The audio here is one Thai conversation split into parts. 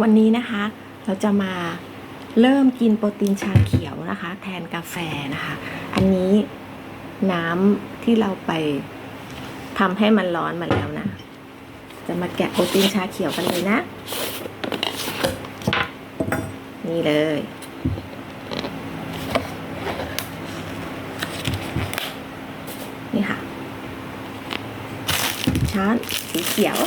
วันนี้นะคะ เราจะมาเริ่มกินโปรตีนชาเขียวนะคะ แทนกาแฟนะคะ อันนี้น้ำที่เราไปทำให้มันร้อนมาแล้วนะ จะมาแกะโปรตีนชาเขียวกันเลยนะ นี่เลย นี่ค่ะ ช้อนสีเขียว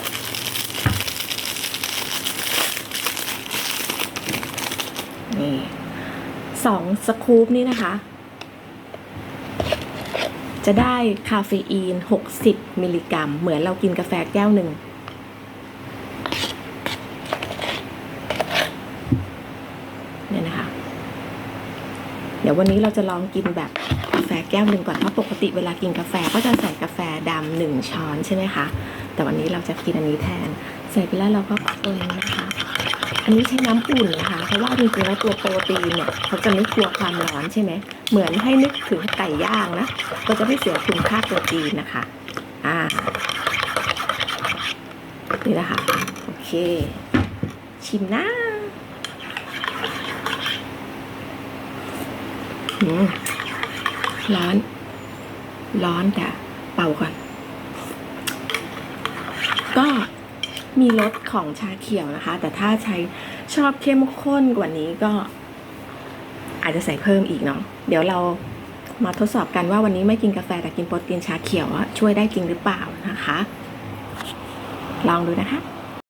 นี่สองสกู๊ปนี่นะคะ จะได้คาเฟอีน 60 มิลลิกรัม เหมือนเรากินกาแฟแก้วหนึ่ง เนี่ยนะคะ เดี๋ยววันนี้เราจะลองกินแบบกาแฟแก้วหนึ่งก่อน เพราะปกติเวลากินกาแฟก็จะใส่กาแฟดำหนึ่งช้อนใช่ไหมคะ แต่วันนี้เราจะกินอันนี้แทน ใส่ไปแล้วเราก็คนนะคะ อันนี้ใช้น้ำอุ่นนะคะ เพราะว่าจริงๆแล้วตัวโปรตีนเนี่ยเขาจะไม่กลัวความร้อนใช่ไหม เหมือนให้นึกถึงไก่ย่างนะ ก็จะไม่เสียคุณค่าโปรตีนนะคะ อ่า นี่นะคะ โอเค ชิมนะร้อน ร้อนแต่เป่าก่อน ก็ มีรสของชาเขียวนะคะ แต่ถ้าใช้ชอบเข้มข้นกว่านี้ก็ อาจจะใส่เพิ่มอีกเนาะเดี๋ยวเรามาทดสอบกันว่าวันนี้ไม่กินกาแฟแต่กินโปรตีนชาเขียวช่วยได้จริงหรือเปล่านะคะ ลองดูนะคะ